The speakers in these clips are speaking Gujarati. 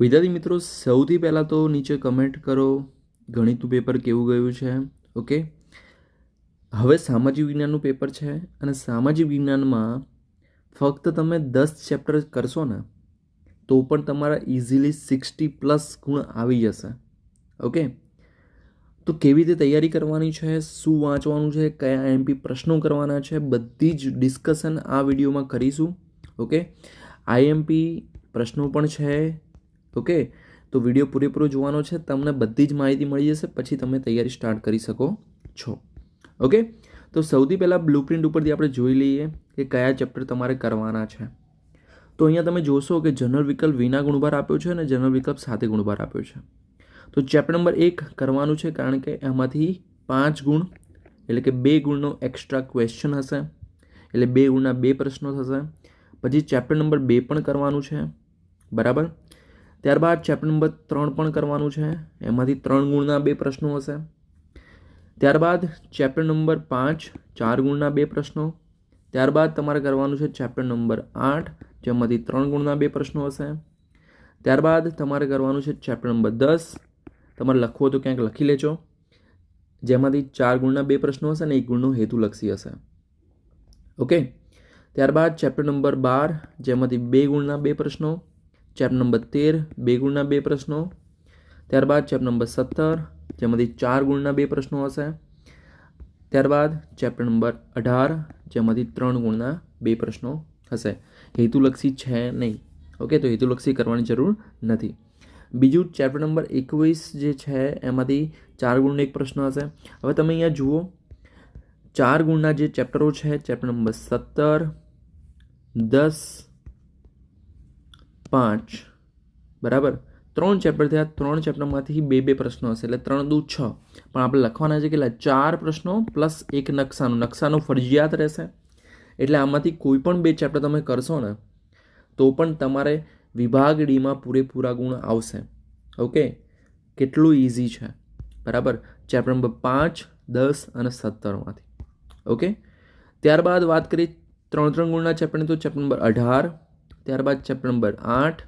વિદ્યાર્થી મિત્રો, સૌથી પહેલાં તો નીચે કમેન્ટ કરો ગણિતનું પેપર કેવું ગયું છે ઓકે હવે સામાજિક વિજ્ઞાનનું પેપર છે અને સામાજિક વિજ્ઞાનમાં ફક્ત તમે દસ ચેપ્ટર કરશો ને, તો પણ તમારા ઇઝીલી સિક્સટી પ્લસ ગુણ આવી જશે ઓકે તો કેવી રીતે તૈયારી કરવાની છે, શું વાંચવાનું છે, કયા એમપી પ્રશ્નો કરવાના છે, બધી જ ડિસ્કશન આ વિડીયોમાં કરીશું ઓકે આઈએમપી પ્રશ્નો પણ છે ઓકે તો વીડિયો પૂરેપૂરો જોવાનો છે, તમને બધી જ માહિતી મળી જશે, પછી તમે તૈયારી સ્ટાર્ટ કરી શકો છો. ઓકે તો સૌથી પહેલાં બ્લુપ્રિન્ટ ઉપરથી આપણે જોઈ લઈએ કે કયા ચેપ્ટર તમારે કરવાના છે. તો અહીંયા તમે જોશો કે જનરલ વિકલ્પ વિના ગુણભાર આપ્યો છે અને જનરલ વિકલ્પ સાથે ગુણભાર આપ્યો છે. તો ચેપ્ટર નંબર એક કરવાનું છે કારણ કે એમાંથી પાંચ ગુણ, એટલે કે બે ગુણનો એક્સ્ટ્રા ક્વેશ્ચન હશે, એટલે બે ગુણના બે પ્રશ્નો થશે. પછી ચેપ્ટર નંબર બે પણ કરવાનું છે. બરાબર? ત્યારબાદ ચેપ્ટર નંબર ત્રણ પણ કરવાનું છે. એમાંથી ત્રણ ગુણના બે પ્રશ્નો હશે. ત્યારબાદ ચેપ્ટર નંબર પાંચ, ચાર ગુણના બે પ્રશ્નો. ત્યારબાદ તમારે કરવાનું છે ચેપ્ટર નંબર આઠ, જેમાંથી ત્રણ ગુણના બે પ્રશ્નો હશે. ત્યારબાદ તમારે કરવાનું છે ચેપ્ટર નંબર દસ. તમારે લખવો તો ક્યાંક લખી લેજો. જેમાંથી ચાર ગુણના બે પ્રશ્નો હશે અને એક ગુણનો હેતુલક્ષી હશે. ઓકે ત્યારબાદ ચેપ્ટર નંબર બાર, જેમાંથી બે ગુણના બે પ્રશ્નો. ચેપ્ટર નંબર તેર, બે ગુણના બે પ્રશ્નો. ત્યારબાદ ચેપ્ટર નંબર સત્તર, જેમાંથી ચાર ગુણના બે પ્રશ્નો હશે. ત્યારબાદ ચેપ્ટર નંબર અઢાર, જેમાંથી ત્રણ ગુણના બે પ્રશ્નો હશે. હેતુલક્ષી છે નહીં. ઓકે, તો હેતુલક્ષી કરવાની જરૂર નથી. બીજું, ચેપ્ટર નંબર એકવીસ જે છે, એમાંથી ચાર ગુણનો એક પ્રશ્ન હશે. હવે તમે અહીંયા જુઓ. ચાર ગુણના જે ચેપ્ટરો છે, ચેપ્ટર નંબર સત્તર, દસ પાંચ. બરાબર? ત્રણ ચેપ્ટર થયા, ત્રણ ચેપ્ટરમાંથી બે બે પ્રશ્નો હશે. એટલે ત્રણ દુ છ. પણ આપણે લખવાના છે કેટલા? ચાર પ્રશ્નો પ્લસ એક નકશાનો. નકશાનો ફરજિયાત રહેશે. એટલે આમાંથી કોઈ પણ બે ચેપ્ટર તમે કરશો ને, તો પણ તમારે વિભાગ ડીમાં પૂરેપૂરા ગુણ આવશે. ઓકે? કેટલું ઇઝી છે. બરાબર? ચેપ્ટર નંબર પાંચ, દસ અને સત્તરમાંથી ઓકે? ત્યારબાદ વાત કરીએ ત્રણ ત્રણ ગુણના ચેપ્ટરની તો ચેપ્ટર નંબર અઢાર. ત્યારબાદ ચેપ્ટર નંબર આઠ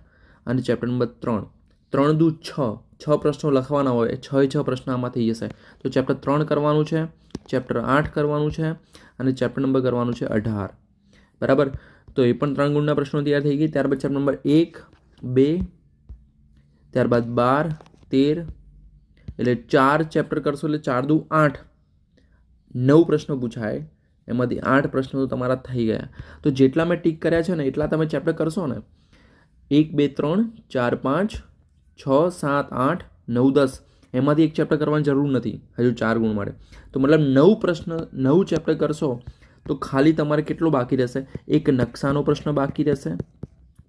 અને ચેપ્ટર નંબર ત્રણ. ત્રણ દુ છ. છ પ્રશ્નો લખવાના હોય એ છ છ પ્રશ્ન આમાં થઈ જશે. તો ચેપ્ટર ત્રણ કરવાનું છે ચેપ્ટર આઠ કરવાનું છે અને ચેપ્ટર નંબર કરવાનું છે અઢાર. બરાબર? તો એ પણ ત્રણ ગુણના પ્રશ્નો તૈયાર થઈ ગઈ. ત્યારબાદ ચેપ્ટર નંબર એક, બે, ત્યારબાદ બાર, તેર, એટલે ચાર ચેપ્ટર કરશો એટલે ચાર દુ આઠ. નવ પ્રશ્નો પૂછાય. એમાંથી આઠ પ્રશ્નો તો તમારા થઈ ગયા. તો જેટલા મેં ટીક કર્યા છે ને, એટલા તમે ચેપ્ટર કરશો ને. એક, બે, ત્રણ, ચાર, પાંચ, છ, સાત, આઠ, નવ, દસ. એમાંથી એક ચેપ્ટર કરવાની જરૂર નથી, હજુ ચાર ગુણ માટે. તો મતલબ નવ પ્રશ્ન, નવ ચેપ્ટર કરશો, તો ખાલી તમારે કેટલો બાકી રહેશે? એક નકશાનો પ્રશ્ન બાકી રહેશે,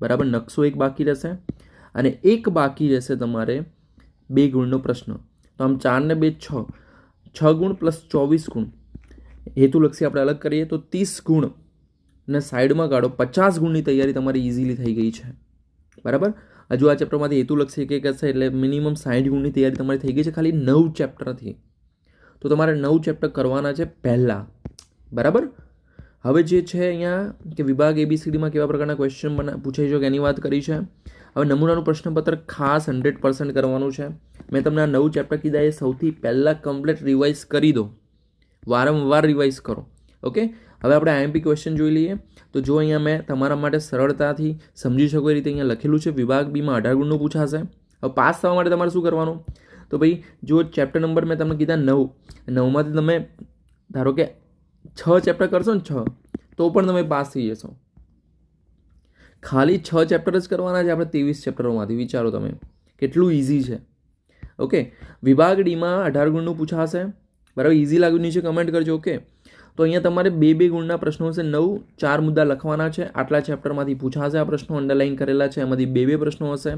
બરાબર? નકશો એક બાકી રહેશે, અને એક બાકી રહેશે તમારે બે ગુણનો પ્રશ્ન. તો આમ ચાર ને બે છ. છ ગુણ પ્લસ ચોવીસ ગુણ. હેતુલક્ષી આપણે અલગ કરીએ તો ત્રીસ ગુણ ને સાઈડમાં કાઢો. પચાસ ગુણની તૈયારી તમારી ઇઝીલી થઈ ગઈ છે. બરાબર? હજુ આ ચેપ્ટરમાંથી હેતુલક્ષી એક એક હશે એટલે મિનિમમ સાઠ ગુણની તૈયારી તમારી થઈ ગઈ છે ખાલી નવ ચેપ્ટરથી તો તમારે નવ ચેપ્ટર કરવાના છે પહેલાં. બરાબર? હવે જે છે અહીંયા કે વિભાગ એબીસીડીમાં કેવા પ્રકારના ક્વેશ્ચન બના પૂછાઈ કે એની વાત કરી છે. હવે નમૂનાનું પ્રશ્નપત્ર ખાસ હંડ્રેડ પર્સન્ટ કરવાનું છે. મેં તમને આ નવું ચેપ્ટર કીધા એ સૌથી પહેલાં કમ્પ્લીટ રિવાઇઝ કરી દો. વારંવાર રિવાઇઝ કરો. ઓકે હવે આપણે આઈએમપી ક્વેશ્ચન જોઈ લઈએ. તો જો અહીંયા મેં તમારા માટે સરળતાથી સમજી શકો એ રીતે અહીંયા લખેલું છે, વિભાગ બીમાં અઢાર ગુણનું પૂછાશે. હવે પાસ થવા માટે તમારે શું કરવાનું? તો ભાઈ, જો ચેપ્ટર નંબર મેં તમને કીધા નવ, નવમાંથી તમે ધારો કે છ ચેપ્ટર કરશો ને છ, તો પણ તમે પાસ થઈ જશો. ખાલી છ ચેપ્ટર જ કરવાના છે આપણે ત્રેવીસ ચેપ્ટરોમાંથી વિચારો તમે. કેટલું ઇઝી છે. ઓકે વિભાગ ડીમાં અઢાર ગુણનું પૂછાશે. બરાબર? ઇઝી લાગ્યું નીચે કમેન્ટ કરજો ઓકે તો અહીંયા તમારે બે બે ગુણના પ્રશ્નો હશે. નવ, ચાર મુદ્દા લખવાના છે. આટલા ચેપ્ટરમાંથી પૂછાશે આ પ્રશ્નો અંડરલાઇન કરેલા છે. એમાંથી બે બે પ્રશ્નો હશે.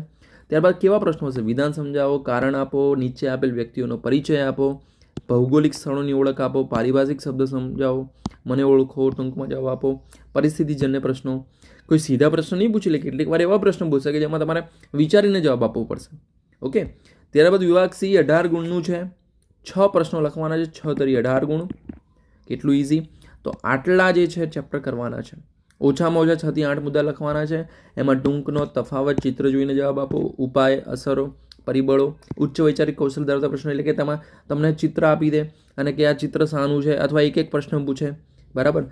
ત્યારબાદ કેવા પ્રશ્નો હશે? વિધાન સમજાવો, કારણ આપો, નીચે આપેલ વ્યક્તિઓનો પરિચય આપો, ભૌગોલિક સ્થળોની ઓળખ આપો, પારિભાષિક શબ્દ સમજાવો, મને ઓળખો, ટૂંકમાં જવાબ આપો. પરિસ્થિતિજન્ય પ્રશ્નો. કોઈ સીધા પ્રશ્ન નહીં પૂછી લે, કેટલીક વાર એવા પ્રશ્નો પૂછશે કે જેમાં તમારે વિચારીને જવાબ આપવો પડશે. ઓકે ત્યારબાદ વિભાગ સી, અઢાર ગુણનું છે. છ પ્રશ્નો લખવાના છે, છ તરી અઢાર ગુણ. કેટલું ઇઝી તો આટલા જે છે ચેપ્ટર કરવાના છે. ઓછામાં ઓછા છથી આઠ મુદ્દા લખવાના છે. એમાં ટૂંકનો તફાવત, ચિત્ર જોઈને જવાબ આપો, ઉપાય, અસરો, પરિબળો, ઉચ્ચ વૈચારિક કૌશલ ધરાવતા પ્રશ્નો એટલે કે તેમાં તમને ચિત્ર આપી દે અને કે આ ચિત્ર સાનું છે અથવા એક એક પ્રશ્ન પૂછે. બરાબર?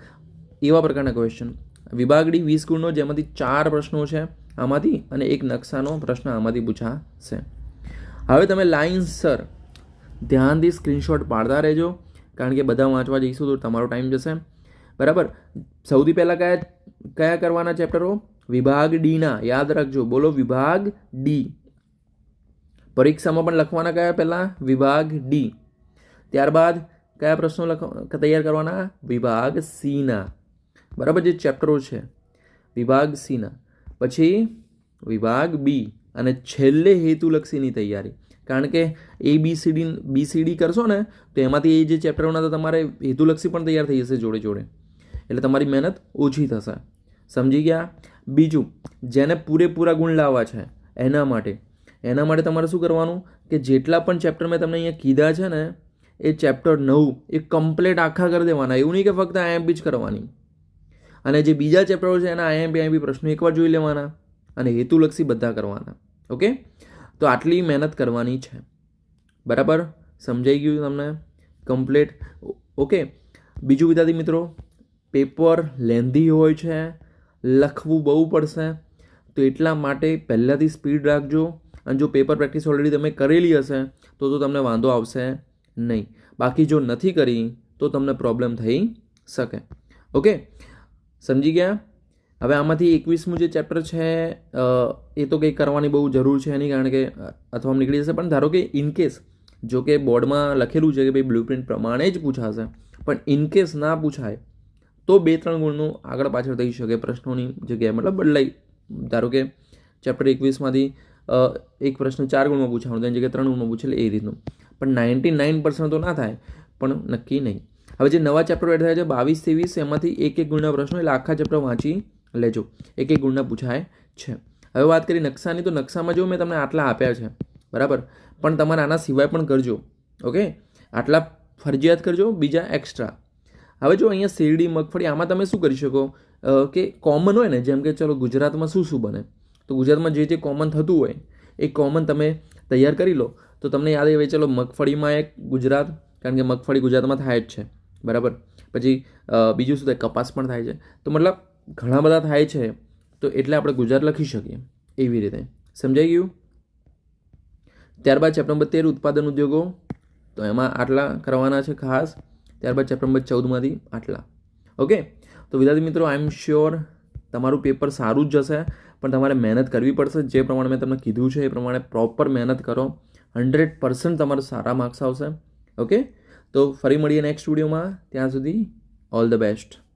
એવા પ્રકારના ક્વેશ્ચન વિભાગડી વીસ ગુણનો, જેમાંથી ચાર પ્રશ્નો છે આમાંથી અને એક નકશાનો પ્રશ્ન આમાંથી પૂછાશે. હવે તમે લાઇન્સર ધ્યાનથી સ્ક્રીનશોટ પાડતા રહેજો, કારણ કે બધા વાંચવા જઈશું તો તમારો ટાઈમ જશે. બરાબર? સૌથી પહેલાં કયા કયા કરવાના ચેપ્ટરો? વિભાગ ડીના યાદ રાખજો. બોલો વિભાગ ડી પરીક્ષામાં પણ લખવાના કયા પહેલાં? વિભાગ ડી ત્યારબાદ કયા પ્રશ્નો લખ, તૈયાર કરવાના? વિભાગ સીના બરાબર જે ચેપ્ટરો છે. વિભાગ સીના પછી વિભાગ બી અને છેલ્લે હેતુલક્ષીની તૈયારી. કારણ કે એ બી સીડી બી સીડી કરશો ને, તો એમાંથી એ જે ચેપ્ટરોના તો તમારે હેતુલક્ષી પણ તૈયાર થઈ જશે જોડે જોડે. એટલે તમારી મહેનત ઓછી થશે. સમજી ગયા? બીજું, જેને પૂરેપૂરા ગુણ લાવવા છે, એના માટે. એના માટે તમારે શું કરવાનું? કે જેટલા પણ ચેપ્ટર મેં તમને અહીંયા કીધા છે ને, એ ચેપ્ટર નવું એ કમ્પ્લેટ આખા કરી દેવાના. એવું નહીં કે ફક્ત આઈએમપી જ કરવાની. અને જે બીજા ચેપ્ટરો છે એના આઈએમપી આઈએમપી પ્રશ્નો એકવાર જોઈ લેવાના અને હેતુલક્ષી બધા કરવાના. ઓકે તો આટલી મહેનત કરવાની છે. બરાબર? સમજાઈ ગયું તમને? કમ્પ્લીટ ઓકે બીજું વિદ્યાર્થી મિત્રો પેપર લેન્ધી હોય છે, લખવું બહુ પડશે. તો એટલા માટે પહેલાંથી સ્પીડ રાખજો. અને જો પેપર પ્રેક્ટિસ ઓલરેડી તમે કરેલી હશે, તો તો તમને વાંધો આવશે નહીં. બાકી જો નથી કરી, તો તમને પ્રોબ્લેમ થઈ શકે. ઓકે સમજી ગયા? હવે આમાંથી એકવીસમું જે ચેપ્ટર છે એ તો કંઈ કરવાની બહુ જરૂર છે નહીં, કારણ કે અથવા નીકળી જશે. પણ ધારો કે ઇનકેસ જો કે બોર્ડમાં લખેલું છે કે ભાઈ બ્લુપ્રિન્ટ પ્રમાણે જ પૂછાશે. પણ ઇનકેસ ના પૂછાય, તો બે ત્રણ ગુણનું આગળ પાછળ થઈ શકે પ્રશ્નોની જગ્યાએ. મતલબ બદલાઈ, ધારો કે ચેપ્ટર એકવીસમાંથી એક પ્રશ્ન ચાર ગુણમાં પૂછાવાનો તેની જગ્યાએ ત્રણ ગુણમાં પૂછેલ, એ રીતનું. પણ નાઇન્ટી નાઇન પર્સન્ટ તો ના થાય, પણ નક્કી નહીં. હવે જે નવા ચેપ્ટર એડ થયા છે, બાવીસ ત્રેવીસ, એમાંથી એક એક ગુણના પ્રશ્નો, એટલે આખા ચેપ્ટર વાંચી લેજો. એક એક ગુણના પૂછાય છે. હવે વાત કરી નકશાની, તો નકશામાં જો મેં તમને આટલા આપ્યા છે, બરાબર? પણ તમારે આના સિવાય પણ કરજો, ઓકે? આટલા ફરજિયાત કરજો, બીજા એક્સ્ટ્રા હવે જો અહીંયા શેરડી, મગફળી, આમાં તમે શું કરી શકો? કે કોમન હોય ને, જેમ કે ચલો ગુજરાતમાં શું શું બને? તો ગુજરાતમાં જે જે કોમન થતું હોય, એ કોમન તમે તૈયાર કરી લો. તો તમને યાદ આવે ચલો મગફળીમાં એક ગુજરાત, કારણ કે મગફળી ગુજરાતમાં થાય જ છે, બરાબર? પછી બીજું શું થાય? કપાસ પણ થાય છે. તો મતલબ ઘણા બધા થાય છે, તો એટલે આપણે ગુજરાત લખી શકીએ એવી રીતે. સમજાઈ ગયું? ત્યારબાદ ચેપ્ટર નંબર તેર, ઉત્પાદન ઉદ્યોગો. તો એમાં આટલા કરવાના છે ખાસ. ત્યારબાદ ચેપ્ટર નંબર ચૌદમાંથી આટલા. ઓકે? તો વિદ્યાર્થી મિત્રો આઈ એમ શ્યોર તમારું પેપર સારું જ જશે, પણ તમારે મહેનત કરવી પડશે. જે પ્રમાણે મેં તમને કીધું છે, એ પ્રમાણે પ્રોપર મહેનત કરો. હંડ્રેડ પર્સન્ટ તમારે સારા માર્ક્સ આવશે. ઓકે? તો ફરી મળીએ નેક્સ્ટ વિડીયોમાં ત્યાં સુધી ઓલ ધ બેસ્ટ